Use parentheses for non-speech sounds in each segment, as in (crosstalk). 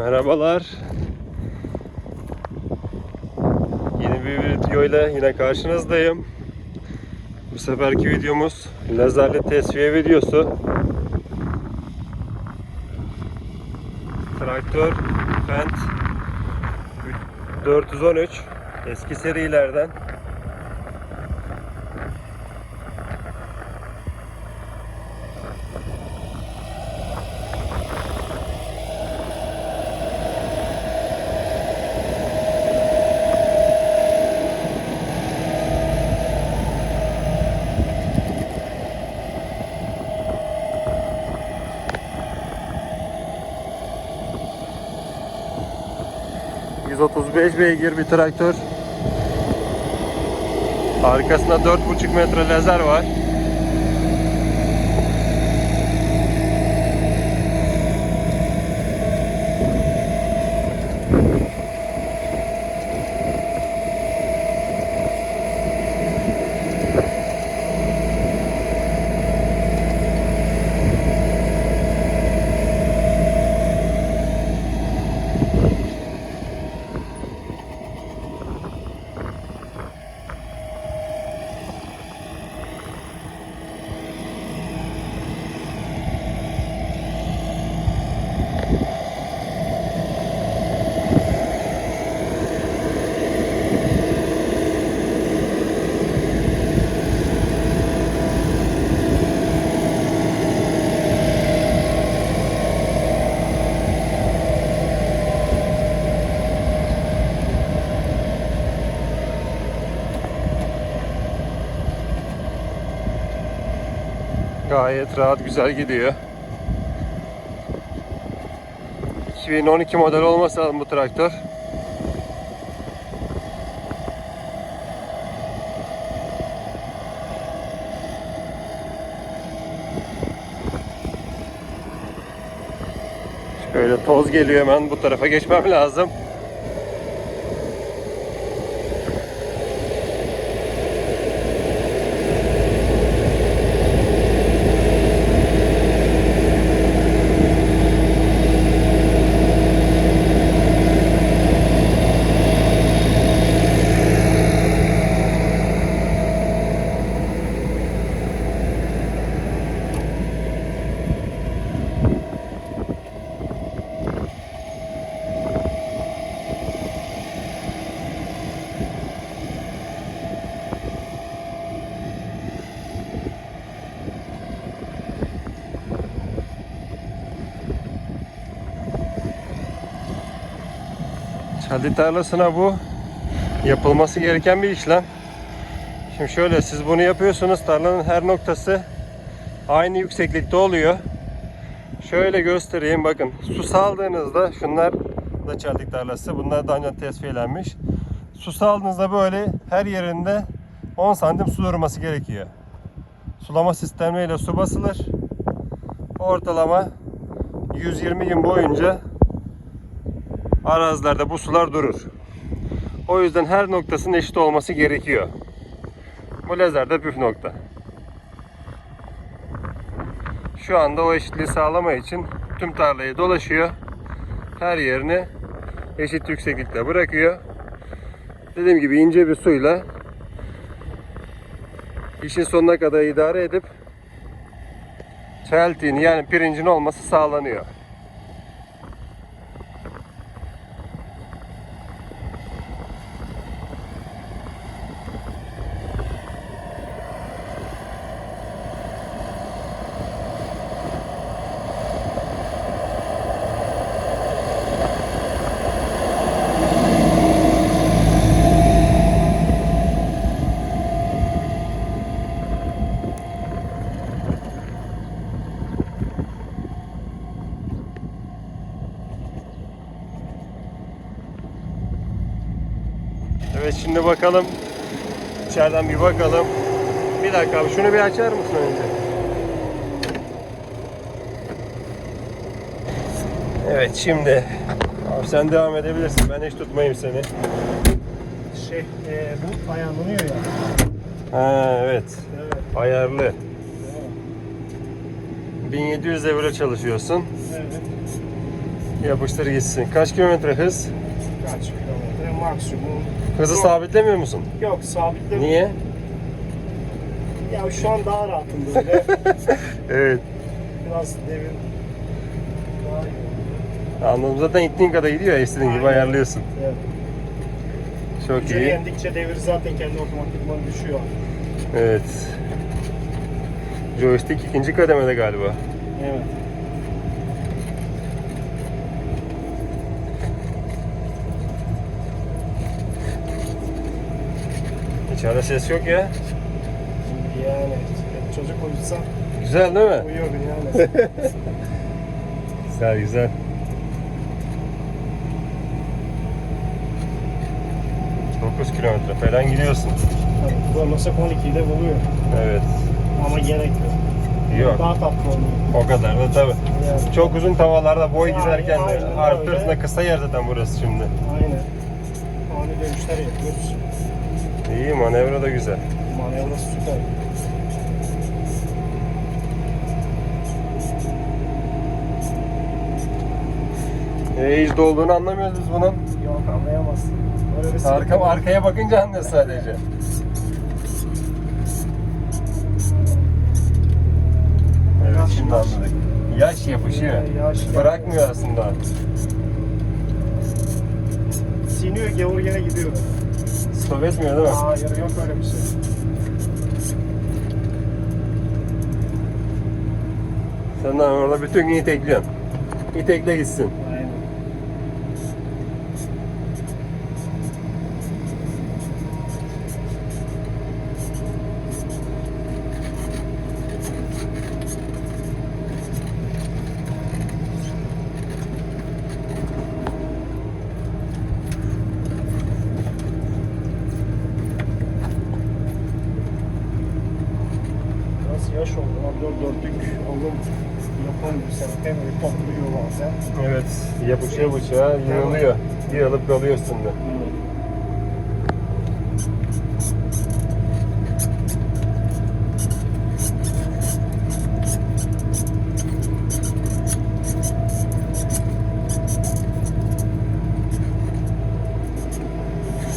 Merhabalar. Yeni bir videoyla yine karşınızdayım. Bu seferki videomuz lazerli tesviye videosu. Traktör Fendt 413 eski serilerden. ...135 beygir bir traktör. Arkasında 4,5 metre lazer var. Gayet rahat güzel gidiyor. 2012 model olmasa bu traktör. Şöyle toz geliyor hemen bu tarafa geçmem lazım. Çalı tarlasına bu yapılması gereken bir işlem. Şimdi şöyle siz bunu yapıyorsunuz tarlanın her noktası aynı yükseklikte oluyor. Şöyle göstereyim bakın su saldığınızda şunlar da çeltik tarlası bunlar daha önce tesviyelenmiş. Su saldığınızda böyle her yerinde 10 santim su durması gerekiyor. Sulama sistemiyle su basılır. Ortalama 120 gün boyunca arazilerde bu sular durur. O yüzden her noktasının eşit olması gerekiyor. Bu lazer püf nokta. Şu anda o eşitliği sağlama için tüm tarlayı dolaşıyor. Her yerini eşit yükseklikte bırakıyor. Dediğim gibi ince bir suyla işin sonuna kadar idare edip çeltiğin yani pirincin olması sağlanıyor. Şimdi bakalım. İçeriden bir bakalım. Bir dakika abi şunu bir açar mısın önce? Evet şimdi abi sen devam edebilirsin. Ben hiç tutmayayım seni. Şey, e, bu ayarlanıyor ya. Ha evet. Evet. Ayarlı. 1700 devre çalışıyorsun. Evet. Yapıştır gitsin. Kaç kilometre hız? Kaç kilometre maksimum. Hızı Yok. sabitlemiyor musun? Yok sabitle. Niye? Ya şu an daha rahatım böyle. (laughs) Evet. Biraz devir daha iyi. Anladım. Zaten ittiğin kadar gidiyor ya istediğin gibi Aynen. ayarlıyorsun. Evet. Çok Üzeri iyi. yendikçe devir zaten kendi otomatikman düşüyor. Evet. Joystick ikinci kademede galiba. Evet. İçeride ses yok ya. Yani çocuk uyutsa Güzel değil mi? uyuyor yani. Güzel güzel. Dokuz kilometre falan gidiyorsun. Tabii, Zorlasak 12'de buluyor. Evet. Ama gerek yok. Yok. Daha tatlı oluyor. O kadar da tabii. Yani. Çok uzun tavallarda boy Aynen, giderken aynen arttırırsın da kısa yer zaten burası şimdi. Aynen. Dönüşler yapıyoruz. İyi manevra da güzel. Manevrası süper. E, hiç dolduğunu anlamıyoruz biz bunun. Yok anlayamazsın. Böyle bir Arka, sıkıntı arkaya bakınca anlıyoruz sadece. Evet şimdi anladık. Yaş yapışıyor. Yaş Bırakmıyor aslında. Siniyor gavur gene gidiyor. Stop etmiyor değil mi? Hayır yok öyle bir şey. Sen de orada bütün gün itekliyorsun. İtekle gitsin. Aynen. Biraz yaş oldu. Abi dört dörtlük oğlum yapamıyor sen. Hem öyle topluyor bazen. Evet. Yapışa yapışa yığılıyor. Yığılıp kalıyor üstünde.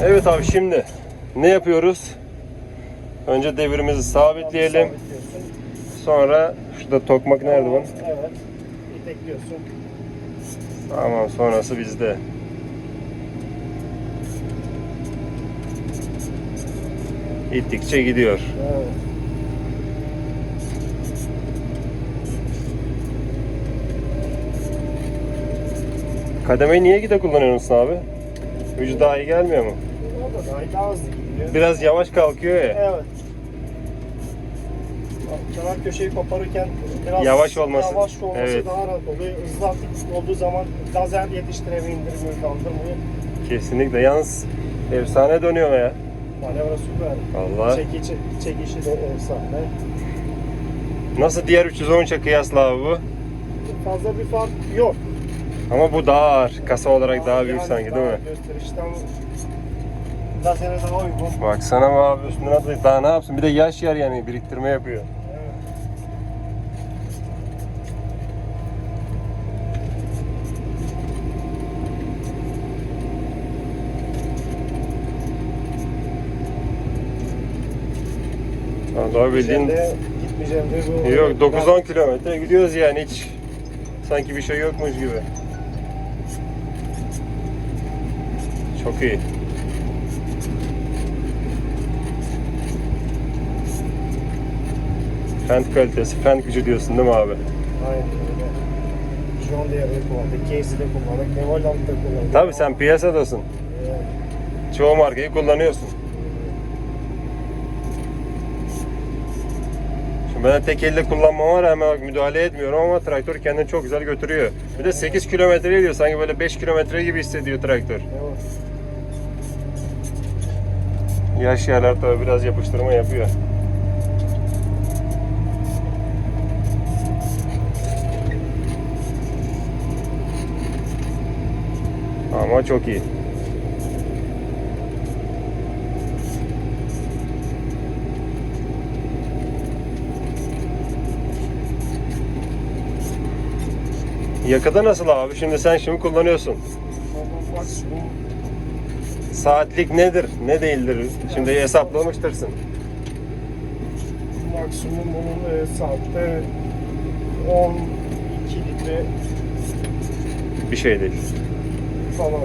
Evet abi şimdi ne yapıyoruz? Önce devrimizi sabitleyelim. Sonra şurada tokmak nerede bunun? Evet. İtekliyorsun. Tamam sonrası bizde. İttikçe gidiyor. Evet. Kademeyi niye gide kullanıyorsun abi? Gücü daha iyi gelmiyor mu? O da daha, daha hızlı gidiyor. Biraz yavaş kalkıyor ya. Evet. Kenar köşeyi koparırken biraz Yavaş olması. yavaş olması Evet. daha rahat oluyor. Hızlı hafif olduğu zaman lazer yetiştiremiyor, indirmiyor, kaldırmıyor. Kesinlikle. Yalnız efsane dönüyor ya. Manevra süper. Allah. Çekici, çekişi de efsane. Nasıl diğer 313'e kıyasla abi bu? Fazla bir fark yok. Ama bu daha ağır. Kasa olarak daha büyük Yani sanki daha değil mi? Gösterişten daha uygun. Baksana abi üstüne atlayıp daha ne yapsın? Bir de yaş yer yani biriktirme yapıyor. Evet. Allah bildiğin gitmeyeceğim de bu. yok 9-10 kilometre gidiyoruz yani hiç sanki bir şey yokmuş gibi. Çok iyi. Fend kalitesi, fend gücü diyorsun değil mi abi? Aynen öyle. John Deere'de kullandık, Casey'de kullandık, Nevoland'da kullandık. Tabii sen piyasadasın. Yani, Çoğu markayı kullanıyorsun. Ben tek elle kullanmama rağmen bak müdahale etmiyorum ama traktör kendini çok güzel götürüyor. Bir de 8 kilometre gidiyor. Sanki böyle 5 kilometre gibi hissediyor traktör. evet. Yaş yerler tabii biraz yapıştırma yapıyor. Ama çok iyi. Yakıda nasıl abi? Şimdi sen şimdi kullanıyorsun. Saatlik nedir? Ne değildir? Şimdi hesaplamıştırsın. maksimum bunun e, saatte 12 litre Bir şey değil. falan.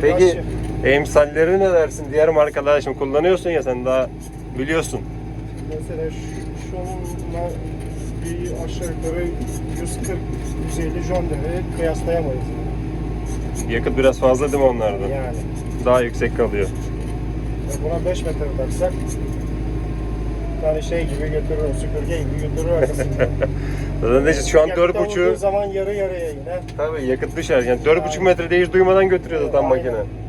Peki emsalleri ne dersin? Diğer markalar şimdi kullanıyorsun ya sen daha biliyorsun. Mesela şu, şununla bir aşağı yukarı 140-150 John Deere kıyaslayamayız. Yakıt biraz fazla değil mi onlarda? Yani. Daha yüksek kalıyor. E Buna 5 metre taksak tane şey gibi götürür, süpürge gibi götürür arkasında. (laughs) Zaten neyse şu an 4.5 vurduğu zaman yarı yarıya yine. Tabii yakıt düşer. Yani 4.5 metrede hiç duymadan götürüyor zaten Aynen. makine.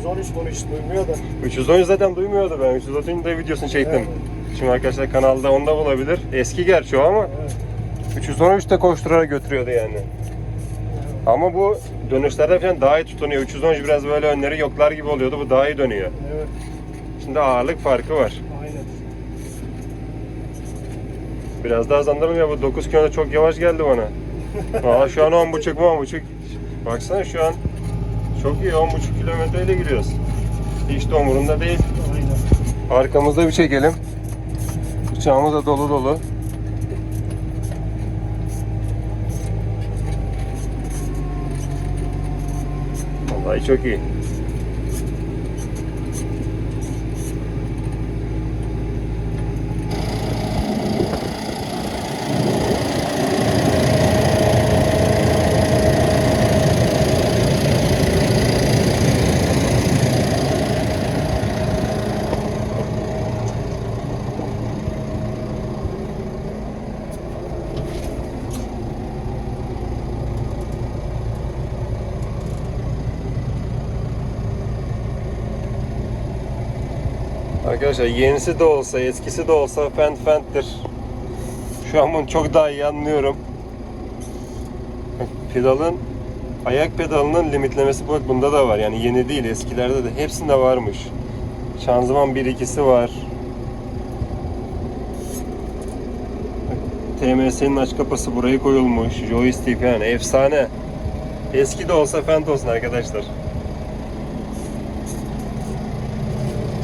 313 bunu hiç duymuyor da. 313 zaten duymuyordu ben. 313'ün de videosunu çektim. Evet. Şimdi arkadaşlar kanalda onda bulabilir. Eski gerçi o ama Evet. 313 de koşturarak götürüyordu yani. Ama bu dönüşlerde falan daha iyi tutunuyor. 313 biraz böyle önleri yoklar gibi oluyordu. Bu daha iyi dönüyor. Evet. Şimdi ağırlık farkı var. Aynen. Biraz daha hızlandırdım ya bu 9 km çok yavaş geldi bana. (laughs) Valla şu an 10.5 mu 10.5. Baksana şu an çok iyi 10.5 kilometreyle giriyoruz. Hiç de umurunda değil. Arkamızda bir çekelim. Bıçağımız da dolu dolu. Vallahi çok iyi. Arkadaşlar yenisi de olsa eskisi de olsa fent fenttir. Şu an bunu çok daha iyi anlıyorum. Pedalın ayak pedalının limitlemesi bak bunda da var. Yani yeni değil eskilerde de hepsinde varmış. Şanzıman 1-2'si var. TMS'nin aç kapısı buraya koyulmuş. Joystick yani efsane. Eski de olsa fent olsun arkadaşlar.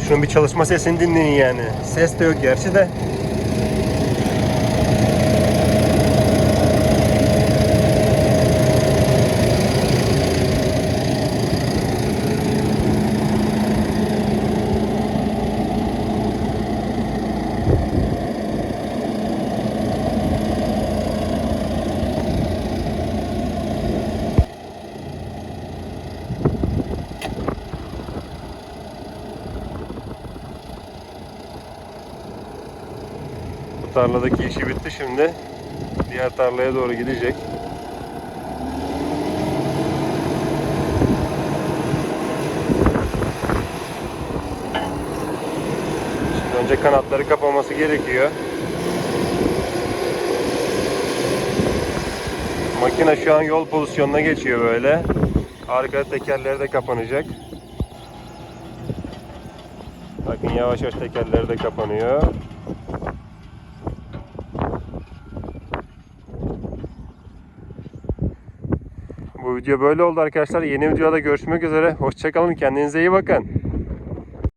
Şunun bir çalışma sesini dinleyin yani. Ses de yok gerçi de. Tarladaki işi bitti şimdi. Diğer tarlaya doğru gidecek. Şimdi önce kanatları kapaması gerekiyor. Makine şu an yol pozisyonuna geçiyor böyle. Arka tekerleri de kapanacak. Bakın yavaş yavaş tekerleri de kapanıyor. Bu video böyle oldu arkadaşlar. Yeni videoda görüşmek üzere. Hoşçakalın. Kendinize iyi bakın.